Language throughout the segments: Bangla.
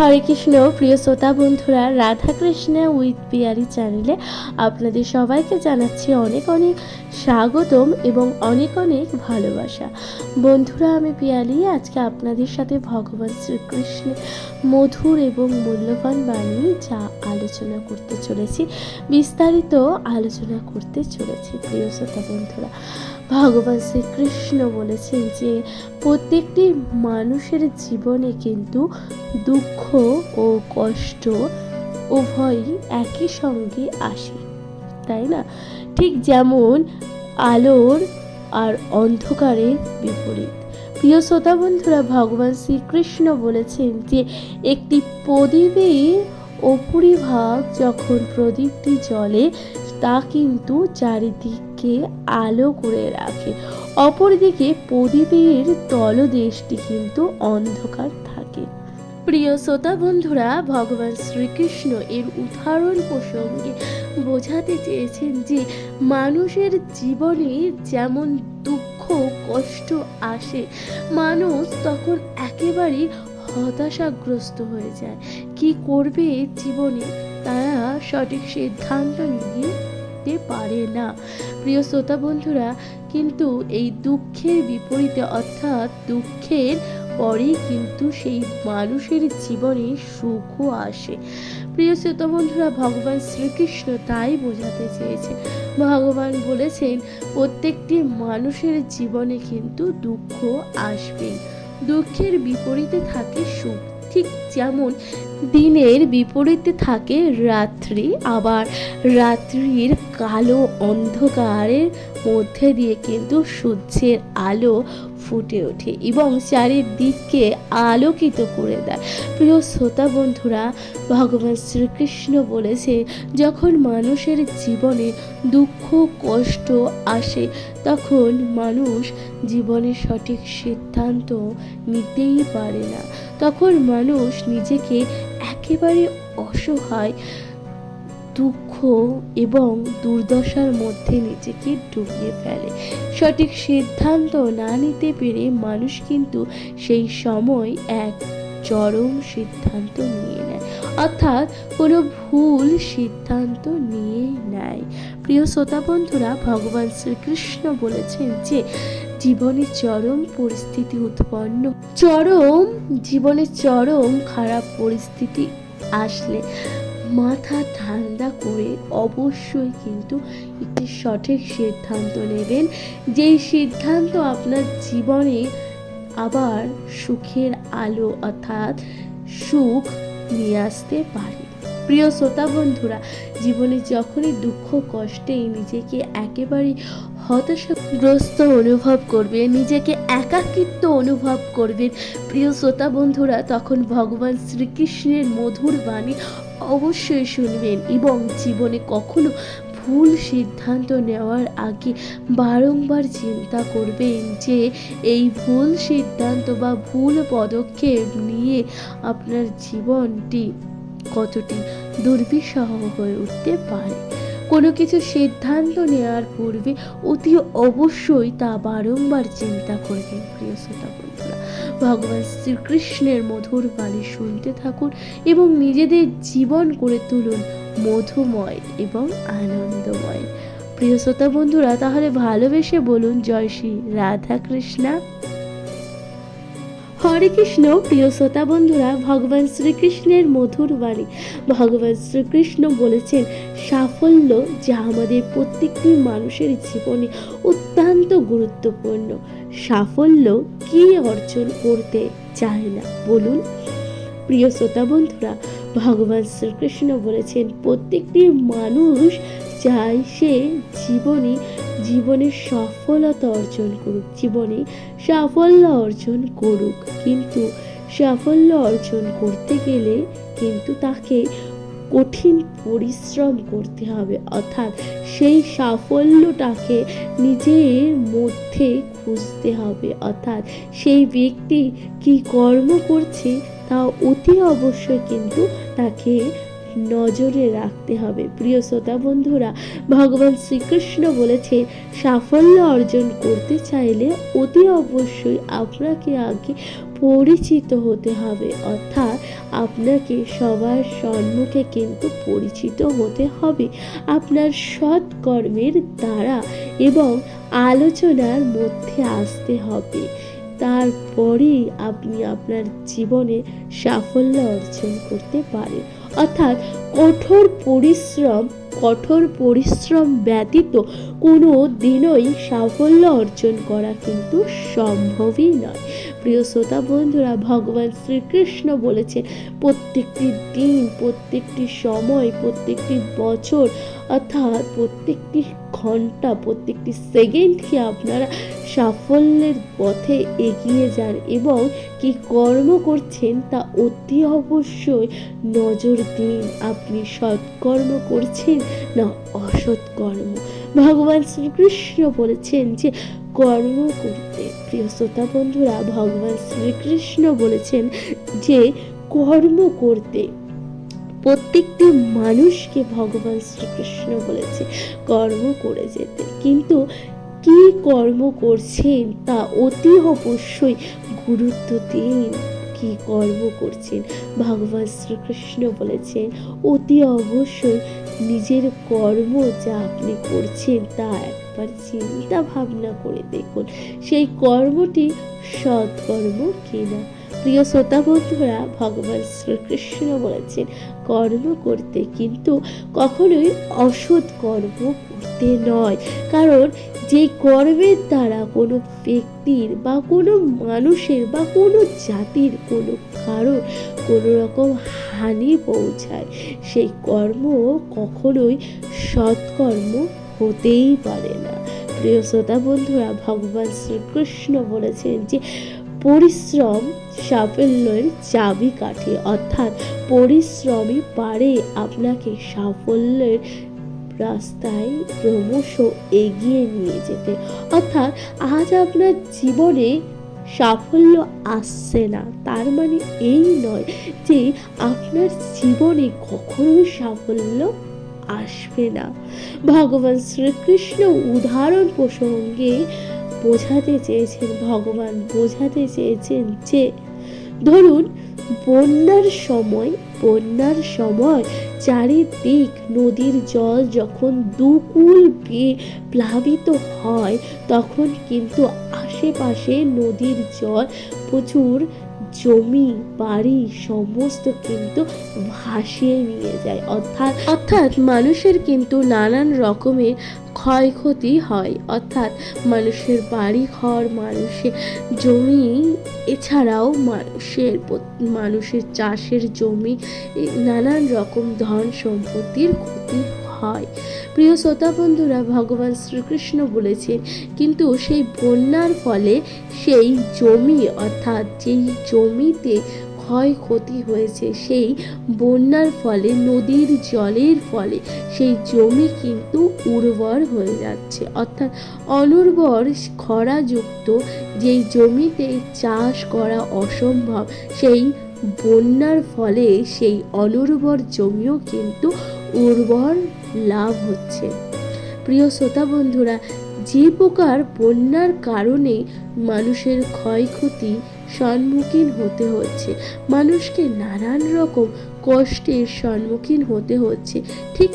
হরে কৃষ্ণ, প্রিয় শ্রোতা বন্ধুরা রাধা কৃষ্ণ উইথ পিয়ারি চ্যানেলে আপনাদের সবাইকে জানাচ্ছি অনেক অনেক স্বাগতম এবং অনেক অনেক ভালোবাসা। বন্ধুরা, আমি পিয়ালি আজকে আপনাদের সাথে ভগবান শ্রীকৃষ্ণের মধুর এবং মূল্যবান বাণী যা আলোচনা করতে চলেছি, বিস্তারিত আলোচনা করতে চলেছি, প্রিয় শ্রোতা বন্ধুরা। ভগবান শ্রীকৃষ্ণ বলেছেন যে প্রত্যেকটি মানুষের জীবনে কিন্তু দুঃখ ও কষ্ট উভয়ই একই সঙ্গে আসে, তাই না? ঠিক যেমন আলোর আর অন্ধকারের বিপরীত। প্রিয় শ্রোতা বন্ধুরা, ভগবান শ্রীকৃষ্ণ বলেছেন যে একটি প্রদীপের উপরিভাগ যখন প্রদীপটি জ্বলে, তা কিন্তু চারিদিককে আলো করে রাখে। অপরদিকে প্রদীপের তলদেশটি কিন্তু অন্ধকার থাকে। প্রিয় শ্রোতা বন্ধুরা, ভগবান শ্রীকৃষ্ণ এর উদাহরণ প্রসঙ্গে বোঝাতে চেয়েছেন যে, মানুষের জীবনে যেমন দুঃখ, কষ্ট আসে, মানুষ তখন একেবারেই হতাশাগ্রস্ত হয়ে যায়। কি করবে জীবনে? তারা সঠিক সিদ্ধান্ত নিতে পারে না। প্রিয় শ্রোতা বন্ধুরা, কিন্তু এই দুঃখের বিপরীতে, অর্থাৎ দুঃখের পরেই কিন্তু সেই মানুষের জীবনে সুখও আসে। প্রিয় শ্রোতা বন্ধুরা, ভগবান শ্রীকৃষ্ণ তাই বোঝাতে চেয়েছে ভগবান বলেছেন, প্রত্যেকটি মানুষের জীবনে কিন্তু দুঃখ আসবেই। দুঃখের বিপরীতে থাকে সুখ। ঠিক যেমন দিনের বিপরীতে থাকে রাত্রি, আবার রাত্রির কালো অন্ধকারের মধ্যে দিয়ে কিন্তু সূর্যের আলো ফুটে ওঠে এবং চারিদিককে আলোকিত করে দেয়। প্রিয় শ্রোতা বন্ধুরা, ভগবান শ্রীকৃষ্ণ বলেছে, যখন মানুষের জীবনে দুঃখ, কষ্ট আসে, তখন মানুষ জীবনের সঠিক সিদ্ধান্ত নিতেই পারে না। তখন মানুষ নিজেকে একেবারে অসহায় দুঃখ এবং দুর্দশার মধ্যে নিজেকে ডুবিয়ে ফেলে। সঠিক সিদ্ধান্ত না নিতে পেরে মানুষ কিন্তু সেই সময় এক চরম সিদ্ধান্ত নিয়ে নেয়। অর্থাৎ কোনো ভুল সিদ্ধান্ত নিয়ে নেয়। প্রিয় শ্রোতা বন্ধুরা, ভগবান শ্রীকৃষ্ণ বলেছেন যে, জীবনে চরম পরিস্থিতি উৎপন্ন, চরম, জীবনে চরম খারাপ পরিস্থিতি আসলে মাথা ঠান্ডা করে অবশ্যই কিন্তু একটি সঠিক সিদ্ধান্ত নেবেন। যেই সিদ্ধান্ত আপনার জীবনে আবার সুখের আলো অর্থাৎ সুখ নিয়ে আসতে পারে। প্রিয় শ্রোতা বন্ধুরা, জীবনে যখনই দুঃখ, কষ্টে নিজেকে একেবারে হতাশাগ্রস্ত অনুভব করবে নিজেকে একাকিত্ব অনুভব করবেন। প্রিয় শ্রোতা বন্ধুরা, তখন ভগবান শ্রীকৃষ্ণের মধুর বাণী অবশ্যই শুনবেন এবং জীবনে কখনো ভুল সিদ্ধান্ত নেওয়ার আগে বারংবার চিন্তা করবেন যে এই ভুল সিদ্ধান্ত বা ভুল পদক্ষেপ নিয়ে আপনার জীবনটি কতটি দুর্বিষহ হয়ে উঠতে পারে। কোনো কিছু সিদ্ধান্ত নেওয়ার পূর্বে অতি অবশ্যই তা বারংবার চিন্তা করবেন, প্রিয় শ্রোতা বন্ধুরা। ভগবান শ্রীকৃষ্ণের মধুর বাণী শুনতে থাকুন এবং নিজেদের জীবন করে তুলুন মধুময় এবং আনন্দময়। প্রিয় শ্রোতা বন্ধুরা, তাহলে ভালোবেসে বলুন, জয় শ্রী রাধা কৃষ্ণা হরে কৃষ্ণ, প্রিয় শ্রোতা বন্ধুরা, ভগবান শ্রীকৃষ্ণের মধুর বাণী। ভগবান শ্রীকৃষ্ণ বলেছেন, সাফল্য যা আমাদের প্রত্যেকটি মানুষের জীবনে অত্যন্ত গুরুত্বপূর্ণ। সাফল্য কি অর্জন করতে চায় না? বলুন। প্রিয় শ্রোতা বন্ধুরা, ভগবান শ্রীকৃষ্ণ বলেছেন, প্রত্যেকটি মানুষ চায় সে জীবনে জীবনে সফলতা অর্জন করুক। জীবনে সাফল্য অর্জন করুক। কিন্তু সাফল্য অর্জন করতে গেলে কিন্তু তাকে কঠিন পরিশ্রম করতে হবে। অর্থাৎ সেই সাফল্যটাকে নিজের মধ্যে খুঁজতে হবে। অর্থাৎ সেই ব্যক্তি কি কর্ম করছে তা অতি অবশ্যই কিন্তু তাকে নজরে রাখতে হবে। প্রিয় শ্রোতা বন্ধুরা, ভগবান শ্রীকৃষ্ণ বলেছেন, সাফল্য অর্জন করতে চাইলে অতি অবশ্যই আপনাকে আগে পরিচিত হতে হবে। অর্থাৎ আপনাকে সবার সম্মুখে কিন্তু পরিচিত হতে হবে আপনার সৎ কর্মের দ্বারা এবং আলোচনার মধ্যে আসতে হবে। তারপরেই আপনি আপনার জীবনে সাফল্য অর্জন করতে পারেন। অর্থাৎ কঠোর পরিশ্রম কঠোর পরিশ্রম ব্যতীত কোনো দিনই সাফল্য অর্জন করা কিন্তু সম্ভবই নয়। প্রিয় শ্রোতা বন্ধুরা, ভগবান শ্রীকৃষ্ণ বলেছেন, প্রত্যেকটি দিন, প্রত্যেকটি সময়, প্রত্যেকটি বছর, অর্থাৎ প্রত্যেকটি ঘণ্টা, প্রত্যেকটি সেকেন্ডকে আপনারা সাফল্যের পথে এগিয়ে যান এবং কি কর্ম করছেন তা অতি অবশ্যই নজর দিন। আপনি সৎকর্ম করছেন না অসৎকর্ম? ভগবান শ্রীকৃষ্ণ বলেছেন যে, কর্ম করতে প্রিয় শ্রোতা বন্ধুরা, ভগবান শ্রীকৃষ্ণ বলেছেন যে, কর্ম করতে প্রত্যেকটি মানুষকে ভগবান শ্রীকৃষ্ণ বলেছে, কর্ম করে যেতে। কিন্তু কি কর্ম করছেন তা অতি অবশ্যই গুরুত্ব দিন। কি কর্ম করছেন? ভগবান শ্রীকৃষ্ণ বলেছেন, অতি অবশ্যই নিজের কর্ম যা আপনি করছেন তা একবার চিন্তা ভাবনা করে দেখুন, সেই কর্মটি সৎকর্ম কিনা? প্রিয় শ্রোতা বন্ধুরা, ভগবান শ্রীকৃষ্ণ বলেছেন, কর্ম করতে কিন্তু কখনোই অসৎ কর্ম করতে নয়। কারণ যে কর্মের দ্বারা কোনো ব্যক্তির বা কোনো মানুষের বা কোনো জাতির কোনো কারণ কোনো রকম হানি পৌঁছায়, সেই কর্ম কখনোই সৎকর্ম হতেই পারে না। প্রিয় শ্রোতা বন্ধুরা, ভগবান শ্রীকৃষ্ণ বলেছেন যে, পরিশ্রম সাফল্যের চাবিকাঠি অর্থাৎ পরিশ্রমই পারে আপনাকে সাফল্যের রাস্তায় ক্রমশ এগিয়ে নিয়ে যেতে। অর্থাৎ আজ আপনার জীবনে সাফল্য আসছে না, তার মানে এই নয় যে, আপনার জীবনে কখনোই সাফল্য আসবে না। ভগবান শ্রীকৃষ্ণ উদাহরণ প্রসঙ্গে বোঝাতে চেয়েছেন, ভগবান বোঝাতে চেয়েছেন যে, ধরুন বন্যার সময় বন্যার সময় চারিদিক নদীর জল যখন দুকুল প্লাবিত হয়, তখন কিন্তু আশেপাশে নদীর জল প্রচুর জমি, বাড়ি সমস্ত কিন্তু ভাসিয়ে নিয়ে যায়। অর্থাৎ অর্থাৎ মানুষের কিন্তু নানান রকমের ক্ষয়ক্ষতি হয়। অর্থাৎ মানুষের বাড়ি ঘর মানুষের জমি, এছাড়াও মানুষের মানুষের চাষের জমি নানান রকম ধন সম্পত্তির ক্ষতি হয়। প্রিয় শ্রোতা বন্ধুরা, ভগবান শ্রীকৃষ্ণ বলেছেন, কিন্তু সেই বন্যার ফলে সেই জমি, অর্থাৎ যেই জমিতে ক্ষয়ক্ষতি হয়েছে, সেই বন্যার ফলে, নদীর জলের ফলে, সেই জমি কিন্তু উর্বর হয়ে যাচ্ছে। অর্থাৎ অনুর্বর, খরাযুক্ত যেই জমিতে চাষ করা অসম্ভব, সেই বন্যার ফলে সেই অনুর্বর জমিও কিন্তু উর্বর লাভ হচ্ছে। প্রিয় শ্রোতা বন্ধুরা, যে প্রকার বন্যার কারণে মানুষের ক্ষয়ক্ষতি সম্মুখীন হতে হচ্ছে, মানুষকে নানান রকম কষ্টের সম্মুখীন হতে হচ্ছে, ঠিক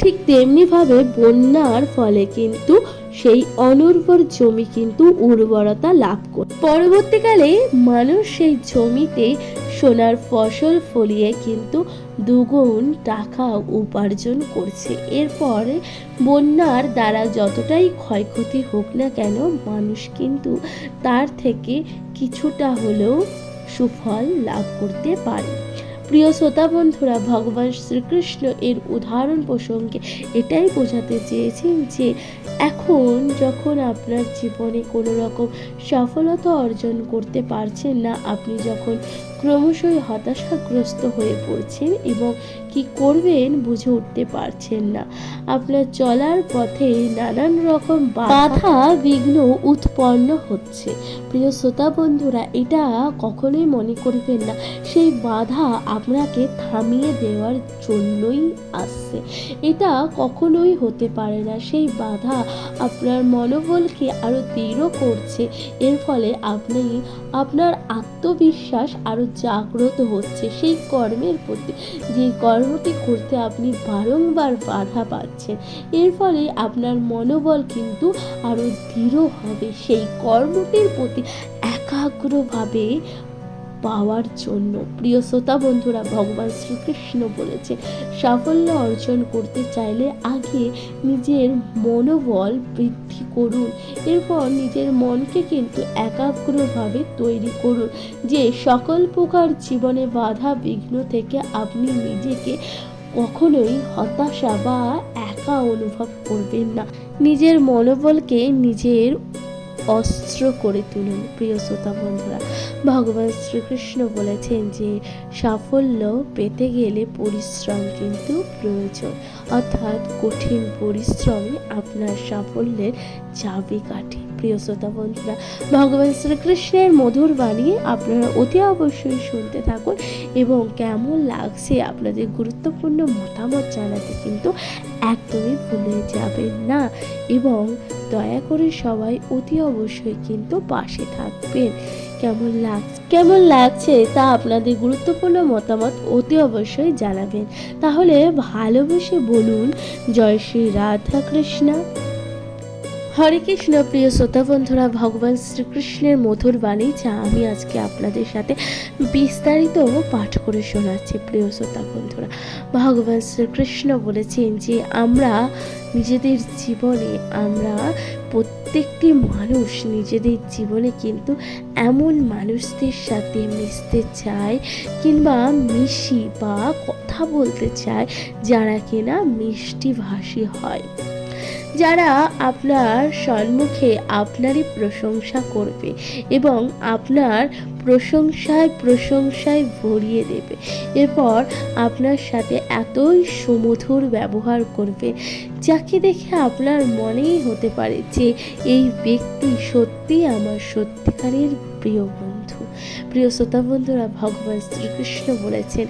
ঠিক তেমনিভাবে বন্যার ফলে কিন্তু সেই অনুর্বর জমি কিন্তু উর্বরতা লাভ করে। পরবর্তীকালে মানুষ সেই জমিতে সোনার ফসল ফলিয়ে কিন্তু দুগুণ টাকা উপার্জন করছে। এরপর বন্যার দ্বারা যতটাই ক্ষয়ক্ষতি হোক না কেন মানুষ কিন্তু তার থেকে কিছুটা হলেও সুফল লাভ করতে পারে। প্রিয় শ্রোতা বন্ধুরা, ভগবান শ্রীকৃষ্ণ এর উদাহরণ প্রসঙ্গে এটাই বোঝাতে চেয়েছেন যে এখন যখন আপনার জীবনে কোনো রকম সফলতা অর্জন করতে পারছেন না, আপনি যখন ক্রমশই হতাশাগ্রস্ত হয়ে পড়ছেন এবং কি করবেন বুঝে উঠতে পারছেন না। আপনার চলার পথে নানান রকম বাধা বিঘ্ন উৎপন্ন হচ্ছে। প্রিয় শ্রোতা বন্ধুরা, এটা কখনোই মনে করবেন না। সেই বাধা আপনাকে থামিয়ে দেওয়ার জন্যই আসছে। এটা কখনোই হতে পারে না। সেই বাধা আপনার মনোবলকে আরও দৃঢ় করছে। এর ফলে আপনি আপনার আত্মবিশ্বাস আরও জাগ্রত হচ্ছে সেই কর্মের প্রতি। যে কর্মটি করতে আপনি বারংবার বাধা পাচ্ছেন, এর ফলে আপনার মনোবল কিন্তু আরও দৃঢ় হবে। সেই কর্মটির প্রতি একাগ্রভাবে পাওয়ার জন্য। প্রিয় শ্রোতা বন্ধুরা, ভগবান শ্রীকৃষ্ণ বলেছে, সাফল্য অর্জন করতে চাইলে আগে নিজের মনোবল বৃদ্ধি করুন। এরপর নিজের মনকে কিন্তু একাগ্রভাবে তৈরি করুন। যে সকল প্রকার জীবনে বাধা বিঘ্ন থেকে আপনি নিজেকে কখনোই হতাশা বা একা অনুভব করবেন না। নিজের মনোবলকে নিজের অস্ত্র করে তুলুন, প্রিয় শ্রোতা বন্ধুরা। ভগবান শ্রীকৃষ্ণ বলেছেন যে, সাফল্য পেতে গেলে পরিশ্রম কিন্তু প্রয়োজন। অর্থাৎ কঠিন পরিশ্রমই আপনার সাফল্যের চাবি চাবিকাঠি। প্রিয় শ্রোতা বন্ধুরা, ভগবান শ্রীকৃষ্ণের মধুর বাণী আপনারা অতি অবশ্যই শুনতে থাকুন এবং কেমন লাগছে আপনাদের গুরুত্বপূর্ণ মতামত জানাতে কিন্তু একদমই ভুলে যাবেন না। এবং দয়া করে সবাই অতি অবশ্যই কিন্তু পাশে থাকবেন। কেমন লাগছে কেমন লাগছে তা আপনাদের গুরুত্বপূর্ণ মতামত অতি অবশ্যই জানাবেন। তাহলে ভালোবেসে বলুন, জয় শ্রী রাধা কৃষ্ণা হরে কৃষ্ণ, প্রিয় শ্রোতা বন্ধুরা, ভগবান শ্রীকৃষ্ণের মধুর বাণী যা আমি আজকে আপনাদের সাথে বিস্তারিত পাঠ করে শোনাচ্ছি, প্রিয় শ্রোতা বন্ধুরা। ভগবান শ্রীকৃষ্ণ বলেছেন যে, আমরা নিজেদের জীবনে, আমরা প্রত্যেকটি মানুষ নিজেদের জীবনে কিন্তু এমন মানুষদের সাথে মিশতে চায় কিংবা মিশি বা কথা বলতে চায় যারা কিনা মিষ্টিভাষী হয়। যারা আপনার সম্মুখে আপনারই প্রশংসা করবে এবং আপনার প্রশংসায় প্রশংসায় ভরিয়ে দেবে। এরপর আপনার সাথে এতই সুমধুর ব্যবহার করবে, যাকে দেখে আপনার মনেই হতে পারে যে এই ব্যক্তি সত্যি আমার সত্যিকারের প্রিয় বন্ধু। প্রিয় শ্রোতা বন্ধুরা, ভগবান শ্রীকৃষ্ণ বলেছেন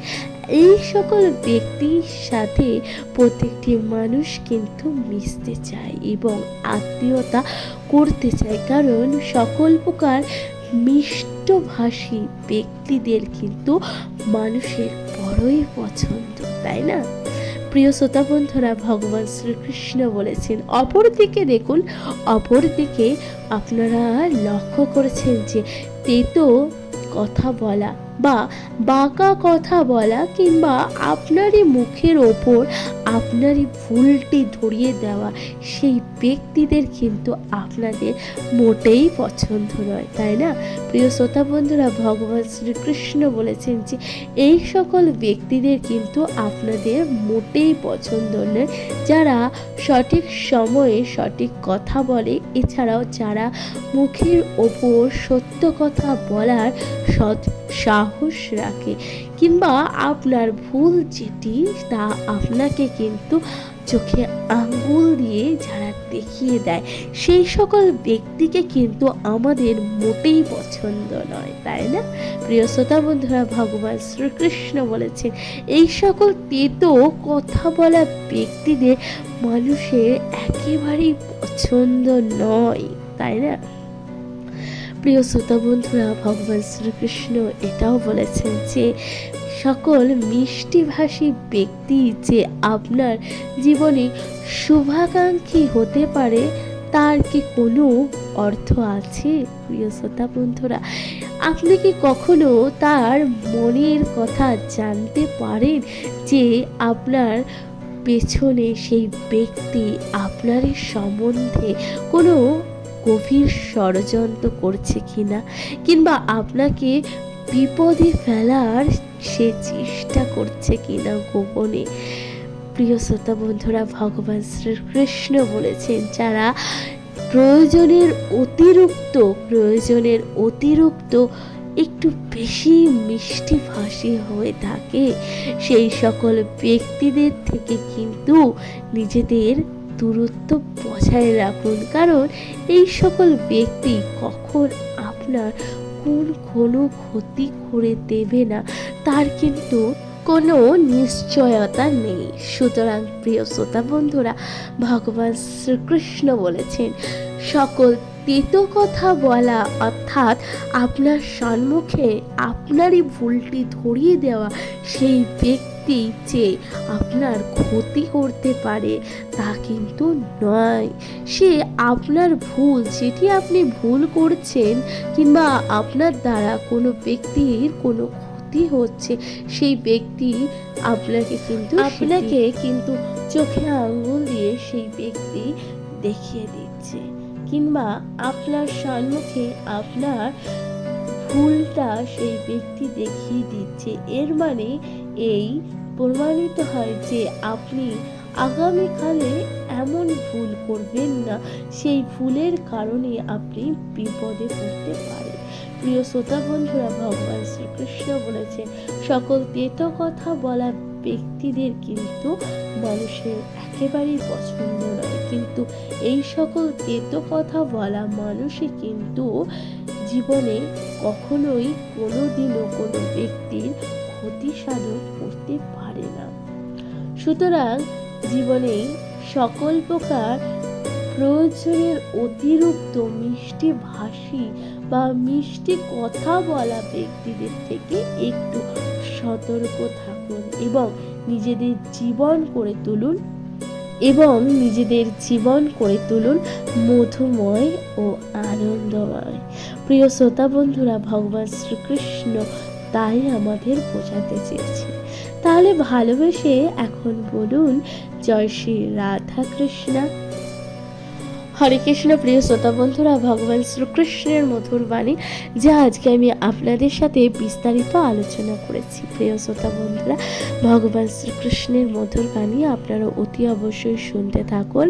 এই সকল ব্যক্তির সাথে প্রত্যেকটি মানুষ কিন্তু মিশতে চায় এবং আত্মীয়তা করতে চায়। কারণ সকল প্রকার মিষ্টভাষী ব্যক্তিদের কিন্তু মানুষের বড়ই পছন্দ, তাই না? প্রিয় শ্রোতা বন্ধুরা, ভগবান শ্রীকৃষ্ণ বলেছেন, অপরদিকে দেখুন, অপরদিকে আপনারা লক্ষ্য করেছেন যে তেতো কথা বলা বা বাঁকা কথা বলা কিংবা আপনারই মুখের ওপর আপনারই ভুলটি ধরিয়ে দেওয়া সেই ব্যক্তিদের কিন্তু আপনাদের মোটেই পছন্দ নয়, তাই না? প্রিয় শ্রোতা বন্ধুরা, ভগবান শ্রীকৃষ্ণ বলেছেন যে, এই সকল ব্যক্তিদের কিন্তু আপনাদের মোটেই পছন্দ নয়। যারা সঠিক সময়ে সঠিক কথা বলে, এছাড়াও যারা মুখের ওপর সত্য কথা বলার সৎ সাহস রাখে, কিংবা আপনার ভুল যেটি তা আপনাকে কিন্তু চোখে আঙ্গুল দিয়ে যারা দেখিয়ে দেয়, সেই সকল ব্যক্তিকে কিন্তু আমাদের মোটেই পছন্দ নয়, তাই না? প্রিয় শ্রোতা বন্ধুরা, ভগবান শ্রীকৃষ্ণ বলেছেন, এই সকল তেতো কথা বলা ব্যক্তিদের মানুষের একেবারেই পছন্দ নয়, তাই না? প্রিয় শ্রোতা বন্ধুরা, ভগবান শ্রীকৃষ্ণ এটাও বলেছেন যে সকল মিষ্টিভাষী ব্যক্তি যে আপনার জীবনে শুভাকাঙ্ক্ষী হতে পারে, তার কি কোনো অর্থ আছে? প্রিয় শ্রোতা বন্ধুরা, আপনি কি কখনো তার মনের কথা জানতে পারেন যে আপনার পেছনে সেই ব্যক্তি আপনার সম্বন্ধে কোনো গভীর ষড়যন্ত্র করছে কিনা? কিংবা আপনাকে বিপদে ফেলার সে চেষ্টা করছে কিনা গোপনে। প্রিয় শ্রোতা বন্ধুরা, ভগবান শ্রীকৃষ্ণ বলেছেন, যারা প্রয়োজনের অতিরিক্ত প্রয়োজনের অতিরিক্ত একটু বেশি মিষ্টি ভাষী হয়ে থাকে, সেই সকল ব্যক্তিদের থেকে কিন্তু নিজেদের দূরত্ব বজায় রাখুন। কারণ এই সকল ব্যক্তি কখন আপনার কোন কোনো ক্ষতি করে দেবে না, তার কিন্তু কোনো নিশ্চয়তা নেই। সুতরাং প্রিয় শ্রোতা বন্ধুরা, ভগবান শ্রীকৃষ্ণ বলেছেন, সকল তেতো কথা বলা অর্থাৎ আপনার সম্মুখে আপনারই ভুলটি ধরিয়ে দেওয়া, সেই ব্যক্তি যে আপনার ক্ষতি করতে পারে, তা কিন্তু নয়। সে আপনার ভুল যেটি আপনি ভুল করছেন কিংবা আপনার দ্বারা কোনো ব্যক্তির কোনো ক্ষতি হচ্ছে, সেই ব্যক্তি আপনাকে কিন্তু আপনাকে কিন্তু চোখে আঙ্গুল দিয়ে সেই ব্যক্তি দেখিয়ে দিচ্ছে কিংবা আপনার সম্মুখে আপনার ভুলটা সেই ব্যক্তি দেখিয়ে দিচ্ছে। এর মানে এই প্রমাণিত হয় যে আপনি আগামীকালে এমন ভুল করবেন না। সেই ভুলের কারণে আপনি বিপদে পড়তে পারেন। প্রিয় শ্রোতা বন্ধুরা, ভগবান শ্রীকৃষ্ণ বলেছে সকল তেতো কথা বলা ব্যক্তিদের কিন্তু মানুষের একেবারেই পছন্দ নয়। কিন্তু এই সকল তেতো কথা বলা মানুষই কিন্তু জীবনে কখনোই কোনো দিনও কোনো ব্যক্তির ক্ষতি সাধন করতে পারে সুতরাং জীবনে সকল প্রকার প্রয়োজনের অতিরিক্ত মিষ্টি ভাষী বা মিষ্টি কথা বলা ব্যক্তিদের থেকে একটু সতর্ক থাকুন এবং নিজেদের জীবন করে তুলুন এবং নিজেদের জীবন করে তুলুন মধুময় ও আনন্দময়। প্রিয় শ্রোতা বন্ধুরা, ভগবান শ্রীকৃষ্ণ তাই আমাদের বোঝাতে চেয়েছে তাহলে ভালোবেসে এখন বলুন জয় শ্রী রাধা কৃষ্ণা হরে কৃষ্ণ, প্রিয় শ্রোতা বন্ধুরা, ভগবান শ্রীকৃষ্ণের মধুর বাণী যা আজকে আমি আপনাদের সাথে বিস্তারিত আলোচনা করেছি। প্রিয় শ্রোতা বন্ধুরা, ভগবান শ্রীকৃষ্ণের মধুর বাণী আপনারা অতি অবশ্যই শুনতে থাকুন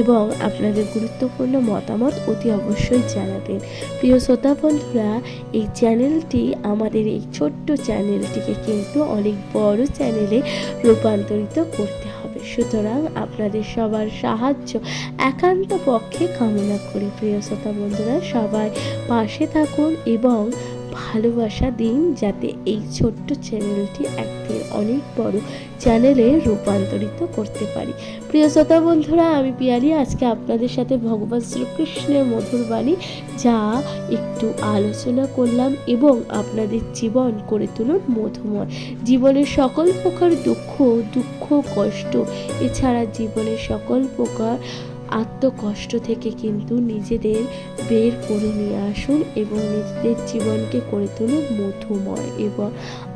এবং আপনাদের গুরুত্বপূর্ণ মতামত অতি অবশ্যই জানাবেন। প্রিয় শ্রোতা বন্ধুরা, এই চ্যানেলটি, আমাদের এই ছোট্ট চ্যানেলটিকে কিন্তু অনেক বড় চ্যানেলে রূপান্তরিত করতে সুতরাং আপনাদের সবার সাহায্য একান্ত পক্ষে কামনা করি, প্রিয় শ্রোতা বন্ধুরা। সবাই পাশে থাকুন এবং ভালোবাসা দিন যাতে এই ছোট্ট চ্যানেলটি একদিন অনেক বড় চ্যানেলে রূপান্তরিত করতে পারি। প্রিয় শ্রোতা বন্ধুরা, আমি পিয়ালি। আজকে আপনাদের সাথে ভগবান শ্রীকৃষ্ণের মধুর বাণী যা একটু আলোচনা করলাম এবং আপনাদের জীবন করে তুলুন মধুময়। জীবনের সকল প্রকার দুঃখ দুঃখ, কষ্ট, এছাড়া জীবনের সকল প্রকার আত্মকষ্ট থেকে কিন্তু নিজেদের বের করে নিয়ে আসুন এবং নিজেদের জীবনকে করে তুলুন মধুময় এবং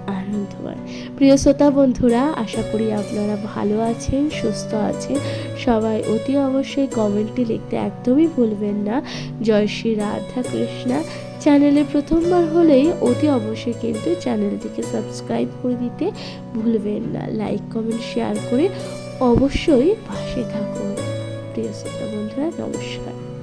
আনন্দময়। প্রিয় শ্রোতা বন্ধুরা, আশা করি আপনারা ভালো আছেন, সুস্থ আছেন। সবাই অতি অবশ্যই কমেন্টে লিখতে একদমই ভুলবেন না। জয় শ্রী রাধা কৃষ্ণা। চ্যানেলে প্রথমবার হলেই অতি অবশ্যই কিন্তু চ্যানেলটিকে সাবস্ক্রাইব করে দিতে ভুলবেন না। লাইক, কমেন্ট, শেয়ার করে অবশ্যই পাশে থাকুন। শ্রোতা বন্ধুরা নমস্কার।